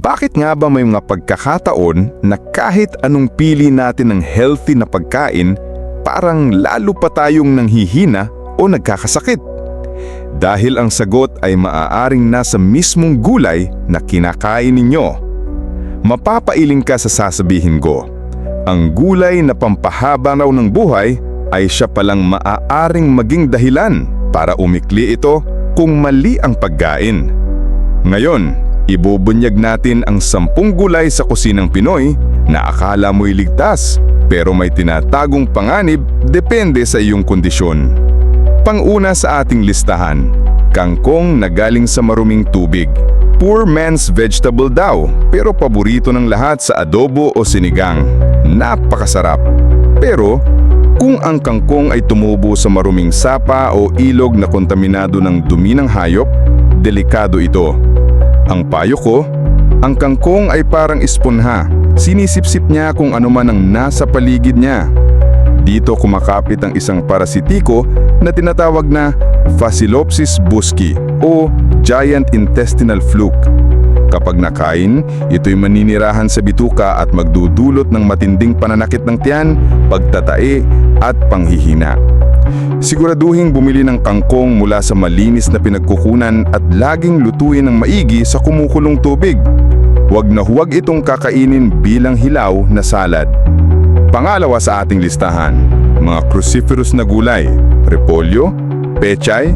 Bakit nga ba may mga pagkakataon na kahit anong pili natin ng healthy na pagkain, parang lalo pa tayong nanghihina o nagkakasakit? Dahil ang sagot ay maaaring nasa mismong gulay na kinakain ninyo. Mapapailing ka sa sasabihin ko. Ang gulay na pampahaba raw ng buhay ay siya palang maaaring maging dahilan para umikli ito kung mali ang pagkain. Ngayon, ibubunyag natin ang sampung gulay sa kusinang Pinoy na akala mo'y ligtas pero may tinatagong panganib depende sa iyong kondisyon. Panguna sa ating listahan, kangkong na galing sa maruming tubig. Poor man's vegetable daw, pero paborito ng lahat sa adobo o sinigang. Napakasarap. Pero kung ang kangkong ay tumubo sa maruming sapa o ilog na kontaminado ng dumi ng hayop, delikado ito. Ang payo ko, ang kangkong ay parang esponha. Sinisipsip niya kung ano man ang nasa paligid niya. Dito kumakapit ang isang parasitiko na tinatawag na Phacilopsis busci o Giant Intestinal Fluke. Kapag nakain, ito'y maninirahan sa bituka at magdudulot ng matinding pananakit ng tiyan, pagtatae at panghihina. Siguraduhin bumili ng kangkong mula sa malinis na pinagkukunan at laging lutuin ng maigi sa kumukulong tubig. Huwag na huwag itong kakainin bilang hilaw na salad. Pangalawa sa ating listahan, mga cruciferous na gulay, repolyo, pechay,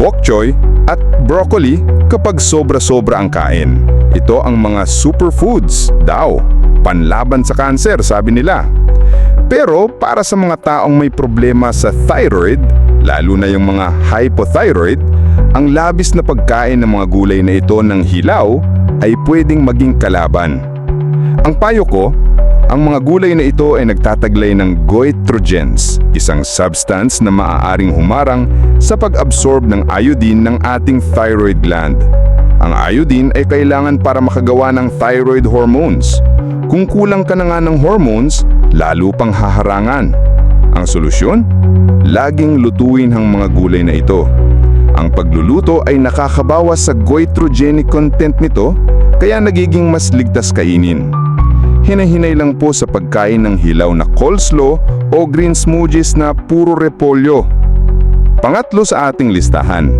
bok choy, at broccoli kapag sobra-sobra ang kain. Ito ang mga superfoods daw, panlaban sa kanser sabi nila. Pero para sa mga taong may problema sa thyroid, lalo na yung mga hypothyroid, ang labis na pagkain ng mga gulay na ito ng hilaw ay pwedeng maging kalaban. Ang payo ko, ang mga gulay na ito ay nagtataglay ng goitrogens, isang substance na maaaring humarang sa pag-absorb ng iodine ng ating thyroid gland. Ang iodine ay kailangan para makagawa ng thyroid hormones. Kung kulang ka na nga ng hormones, lalo pang haharangan. Ang solusyon? Laging lutuin ang mga gulay na ito. Ang pagluluto ay nakakabawas sa goitrogenic content nito, kaya nagiging mas ligtas kainin. Hinahinay lang po sa pagkain ng hilaw na coleslaw o green smoothies na puro repolyo. Pangatlo sa ating listahan,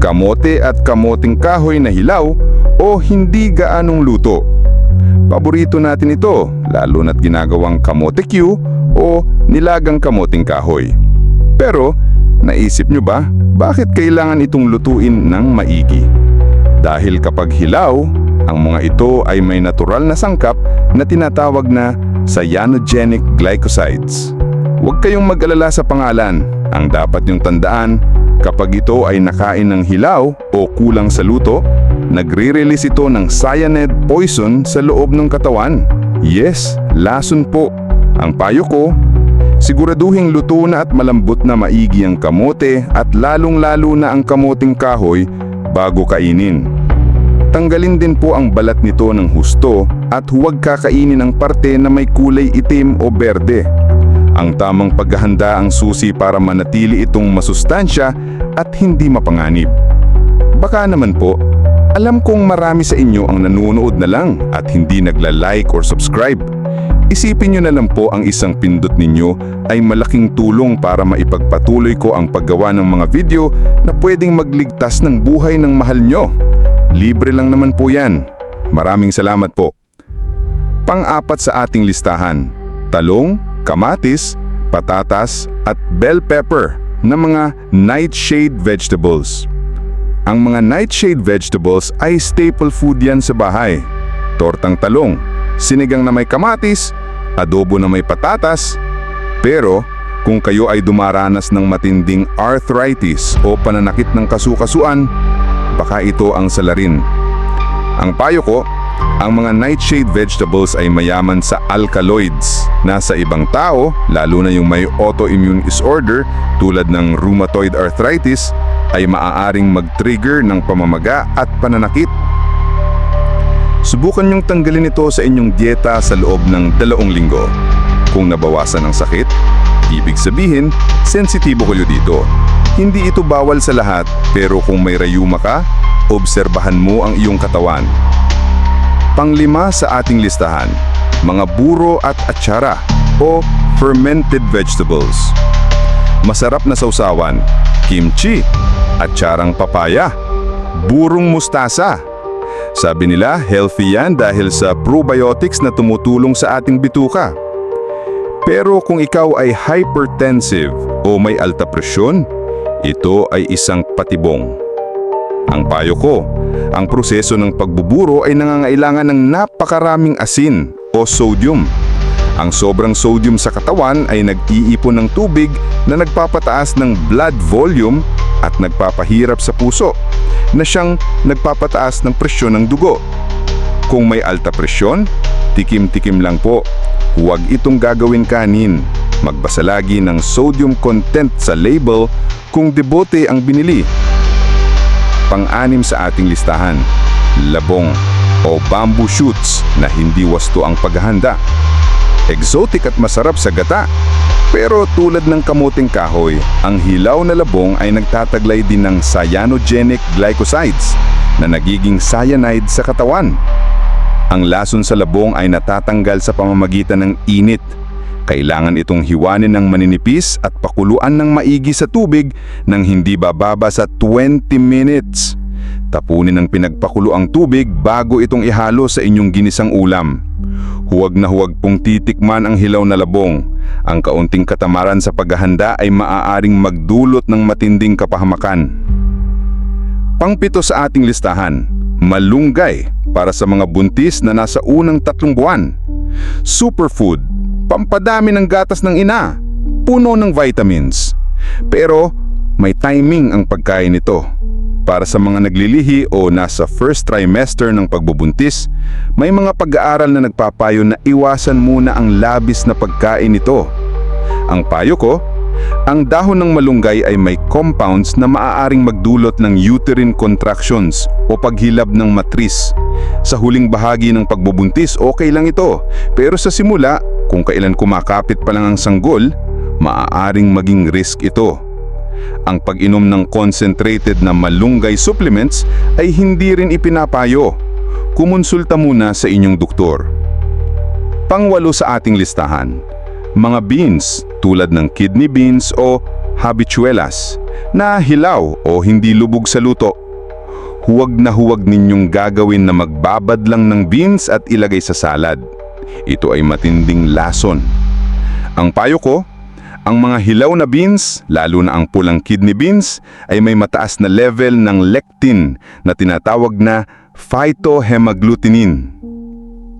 kamote at kamoting kahoy na hilaw o hindi gaanong luto. Paborito natin ito, lalo na't ginagawang kamote Q o nilagang kamoting kahoy. Pero, naisip nyo ba, bakit kailangan itong lutuin ng maigi? Dahil kapag hilaw, ang mga ito ay may natural na sangkap na tinatawag na cyanogenic glycosides. Huwag kayong mag-alala sa pangalan. Ang dapat niyong tandaan, kapag ito ay nakain ng hilaw o kulang sa luto, nagre-release ito ng cyanide poison sa loob ng katawan. Yes, lason po. Ang payo ko, siguraduhing luto na at malambot na maigi ang kamote at lalong-lalo na ang kamoting kahoy bago kainin. Tanggalin din po ang balat nito ng husto at huwag kakainin ang parte na may kulay itim o berde. Ang tamang paghahanda ang susi para manatili itong masustansya at hindi mapanganib. Baka naman po, alam kong marami sa inyo ang nanonood na lang at hindi nagla-like or subscribe. Isipin nyo na lang po ang isang pindot ninyo ay malaking tulong para maipagpatuloy ko ang paggawa ng mga video na pwedeng magligtas ng buhay ng mahal nyo. Libre lang naman po yan. Maraming salamat po. Pang-apat sa ating listahan, talong, kamatis, patatas at bell pepper na mga nightshade vegetables. Ang mga nightshade vegetables ay staple food yan sa bahay. Tortang talong, sinigang na may kamatis, adobo na may patatas. Pero kung kayo ay dumaranas ng matinding arthritis o pananakit ng kasukasuan, baka ito ang salarin. Ang payo ko, ang mga nightshade vegetables ay mayaman sa alkaloids na sa ibang tao, lalo na yung may autoimmune disorder tulad ng rheumatoid arthritis, ay maaaring mag-trigger ng pamamaga at pananakit. Subukan niyong tanggalin ito sa inyong dieta sa loob ng dalawang linggo. Kung nabawasan ang sakit, ibig sabihin, sensitibo kayo dito. Hindi ito bawal sa lahat, pero kung may rayuma ka, obserbahan mo ang iyong katawan. Panglima sa ating listahan, mga buro at atsara o fermented vegetables. Masarap na sausawan, kimchi, atsarang papaya, burong mustasa. Sabi nila, healthy yan dahil sa probiotics na tumutulong sa ating bituka. Pero kung ikaw ay hypertensive o may alta presyon, ito ay isang patibong. Ang payo ko, ang proseso ng pagbuburo ay nangangailangan ng napakaraming asin o sodium. Ang sobrang sodium sa katawan ay nag-iipon ng tubig na nagpapataas ng blood volume at nagpapahirap sa puso na siyang nagpapataas ng presyon ng dugo. Kung may alta presyon, tikim-tikim lang po. Huwag itong gagawin kanin. Magbasa lagi ng sodium content sa label kung debote ang binili. Pang-anim sa ating listahan, labong o bamboo shoots na hindi wasto ang paghahanda. Exotic at masarap sa gata. Pero tulad ng kamuting kahoy, ang hilaw na labong ay nagtataglay din ng cyanogenic glycosides na nagiging cyanide sa katawan. Ang lason sa labong ay natatanggal sa pamamagitan ng init. Kailangan itong hiwanin ng maninipis at pakuluan ng maigi sa tubig nang hindi bababa sa 20 minutes. Tapunin ng pinagpakulo ang tubig bago itong ihalo sa inyong ginisang ulam. Huwag na huwag pong titikman ang hilaw na labong. Ang kaunting katamaran sa paghahanda ay maaaring magdulot ng matinding kapahamakan. Pangpito sa ating listahan, malunggay para sa mga buntis na nasa unang tatlong buwan. Superfood, pampadami ng gatas ng ina, puno ng vitamins. Pero may timing ang pagkain nito. Para sa mga naglilihi o nasa first trimester ng pagbubuntis, may mga pag-aaral na nagpapayo na iwasan muna ang labis na pagkain nito. Ang payo ko, ang dahon ng malunggay ay may compounds na maaaring magdulot ng uterine contractions o paghilab ng matris. Sa huling bahagi ng pagbubuntis, okay lang ito. Pero sa simula, kung kailan kumakapit pa lang ang sanggol, maaaring maging risk ito. Ang pag-inom ng concentrated na malunggay supplements ay hindi rin ipinapayo. Kumonsulta muna sa inyong doktor. Pangwalo sa ating listahan, mga beans tulad ng kidney beans o habichuelas na hilaw o hindi lubog sa luto. Huwag na huwag ninyong gagawin na magbabad lang ng beans at ilagay sa salad. Ito ay matinding lason. Ang payo ko, ang mga hilaw na beans, lalo na ang pulang kidney beans, ay may mataas na level ng lectin na tinatawag na phytohemagglutinin.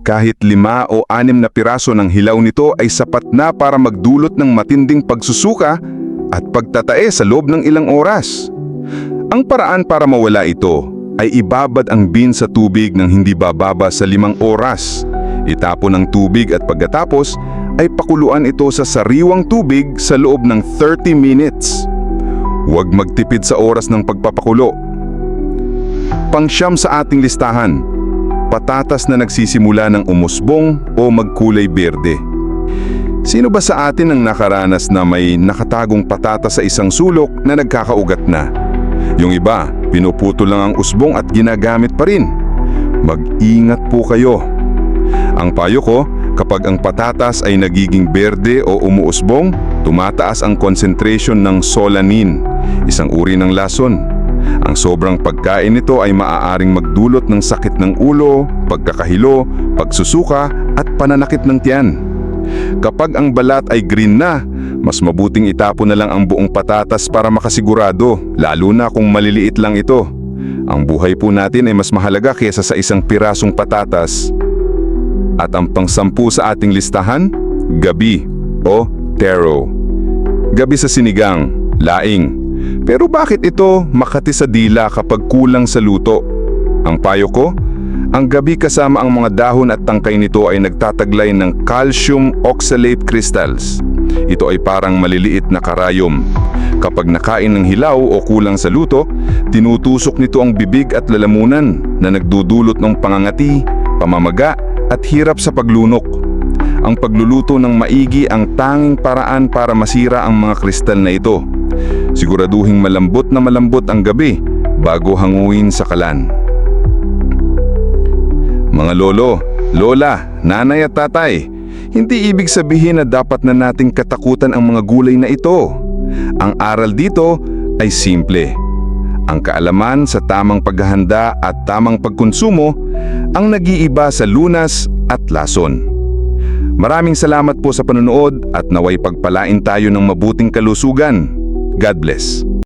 Kahit lima o anim na piraso ng hilaw nito ay sapat na para magdulot ng matinding pagsusuka at pagtatae sa loob ng ilang oras. Ang paraan para mawala ito ay ibabad ang bean sa tubig ng hindi bababa sa limang oras. Itapon ang tubig at pagkatapos ay pakuluan ito sa sariwang tubig sa loob ng 30 minutes. Huwag magtipid sa oras ng pagpapakulo. Pangsyam sa ating listahan, patatas na nagsisimula ng umusbong o magkulay berde. Sino ba sa atin ang nakaranas na may nakatagong patatas sa isang sulok na nagkakaugat na? Yung iba, pinuputo lang ang usbong at ginagamit pa rin. Mag-ingat po kayo. Ang payo ko, kapag ang patatas ay nagiging berde o umuusbong, tumataas ang concentration ng solanin, isang uri ng lason. Ang sobrang pagkain nito ay maaaring magdulot ng sakit ng ulo, pagkakahilo, pagsusuka at pananakit ng tiyan. Kapag ang balat ay green na, mas mabuting itapon na lang ang buong patatas para makasigurado, lalo na kung maliliit lang ito. Ang buhay po natin ay mas mahalaga kaysa sa isang pirasong patatas. At ang pangsampu sa ating listahan, gabi o taro. Gabi sa sinigang, laing. Pero bakit ito makati sa dila kapag kulang sa luto? Ang payo ko, ang gabi kasama ang mga dahon at tangkay nito ay nagtataglay ng calcium oxalate crystals. Ito ay parang maliliit na karayom. Kapag nakain ng hilaw o kulang sa luto, tinutusok nito ang bibig at lalamunan na nagdudulot ng pangangati, pamamaga at hirap sa paglunok. Ang pagluluto ng maigi ang tanging paraan para masira ang mga kristal na ito. Siguraduhing malambot na malambot ang gabi bago hanguin sa kalan. Mga lolo, lola, nanay at tatay, hindi ibig sabihin na dapat na nating katakutan ang mga gulay na ito. Ang aral dito ay simple. Ang kaalaman sa tamang paghahanda at tamang pagkonsumo ang nag-iiba sa lunas at lason. Maraming salamat po sa panonood at naway pagpalain tayo ng mabuting kalusugan. God bless.